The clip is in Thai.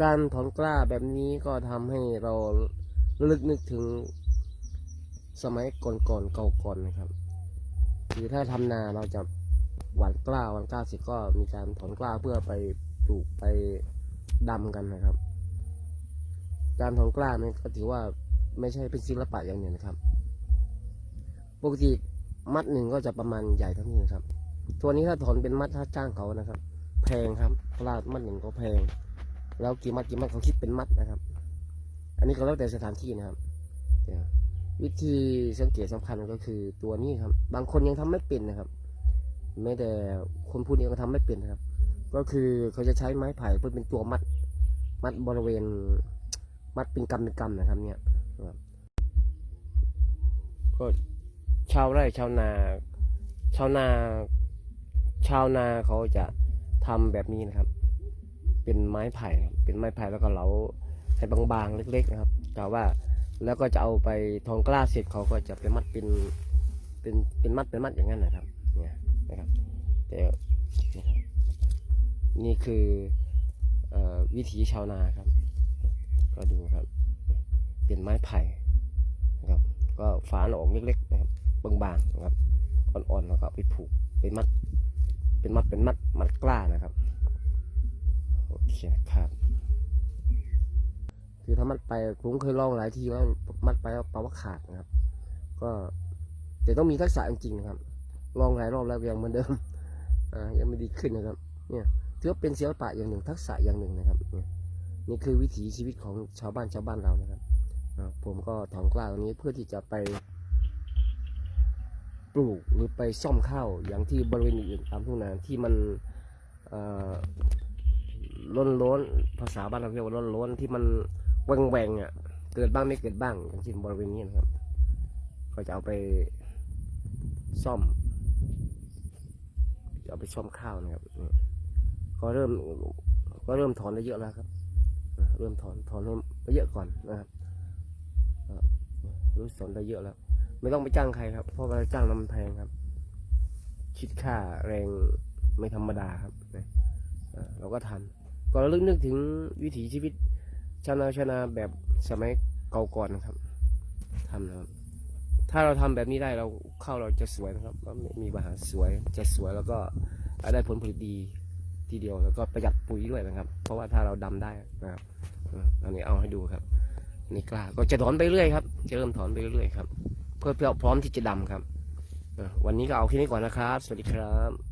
การถอนกล้าแบบนี้ก็ทำให้เราลึกนึกถึงสมัยก่อนๆเก่าก่อนนะครับคือถ้าทำนาเราจะหว่านกล้าหว่านกล้าเสร็จก็มีการถอนกล้าเพื่อไปปลูกไปดำกันนะครับ การถอนกล้านี่ก็ถือว่าไม่ใช่เป็นศิลปะอย่างหนึ่งนะครับ ปกติมัดหนึ่งก็จะประมาณใหญ่เท่านี้นะครับ ตัวนี้ถ้าถอนเป็นมัดถ้าจ้างเขานะครับ แพงครับเพราะว่ามัดหนึ่งก็แพง แล้วกี่มัดกี่มัดเขาคิดเป็นมัดนะครับ อันนี้ก็แล้วแต่สถานที่นะครับวิธีสังเกตสำคัญก็คือตัวนี้ครับ บางคนยังทำไม่เป็นนะครับแม้แต่คนพูดนี้ก็ทำไม่เป็นนะครับ ก็คือเขาจะใช้ไม้ไผ่เพื่อเป็นตัวมัด มัดบริเวณ มัดเป็นกำเป็นกำนะครับ เนี่ยก็ชาวไร่ชาวนา ชาวนา ชาวนาเขาจะทำแบบนี้นะครับ เป็นไม้ไผ่เป็นไม้ไผ่แล้วก็เหลาให้บางๆเล็กๆนะครับกล่าวว่าแล้วก็จะเอาไปทองกล้าเสร็จเขาก็จะไปมัดเป็นเป็นเป็นมัดเป็นมัดอย่างนั้นนะครับเนี่ยนะครับแต่นะครับนี่คืออวิถีชาวนาครับ ก็ดูครับ เป็นไม้ไผ่นะครับ ก็ฝาหนออเล็กๆนะครับบางๆนะครับอ่อนๆแล้วก็ไปผูกไปมัด เป็นมัดเป็นมัดมัดกล้า นะครับโอเคครับคือถ้ามัดไปผมเคยลองหลายทีแล้วมัดไปแล้วปลาว่าขาดนะครับ ก็แต่ต้องมีทักษะจริงๆนะครับ ลองหลายรอบแล้วยังเหมือนเดิมอ่ายังไม่ดีขึ้นนะครับ เนี่ยถือว่าเป็นศิลปะอย่างหนึ่ง ทักษะอย่างหนึ่งนะครับเนี่ยนี่คือวิถีชีวิตของชาวบ้านชาวบ้านเรานะครับผมก็ถอนกล้าตรงนี้เพื่อที่จะไปปลูกหรือไปซ่อมข้าวอย่างที่บริเวณอื่นตามทุ่งนาที่มันเอ่อ ล้นล้นๆภาษาบ้านเราเรียกว่าล้นล้นๆที่มันแหวงแหวงอะ เกิดบ้างไม่เกิดบ้างอย่างเช่นบริเวณนี้นะครับ ก็จะเอาไปซ่อมจะเอาไปซ่อมข้าวนะครับก็เริ่มก็เริ่มถอนได้เยอะแล้วครับเริ่มถอนถอนไปเยอะก่อนนะครับรู้สอนได้เยอะแล้ว ไม่ต้องไปจ้างใครครับ เพราะว่าจ้างน้ำมันแพงครับ คิดค่าแรงไม่ธรรมดาครับนะเราก็ทำ ก็ระลึกนึกถึงวิถีชีวิตชาวนาชาวนาแบบสมัยเก่าก่อนนะครับทำนะครับ ถ้าเราทำแบบนี้ได้เราข้าวเราจะสวยนะครับแล้วมีปัญหาสวยจะสวยแล้วก็ได้ผลผลิตดีทีเดียวแล้วก็ประหยัดปุ๋ยด้วยนะครับ เพราะว่าถ้าเราดำได้นะครับอันนี้เอาให้ดูครับนี่กล้าก็จะถอนไปเรื่อยครับ จะเริ่มถอนไปเรื่อยครับ เพื่อเพื่อพร้อมที่จะดำครับวันนี้ก็เอาแค่นี้ก่อนนะครับ สวัสดีครับ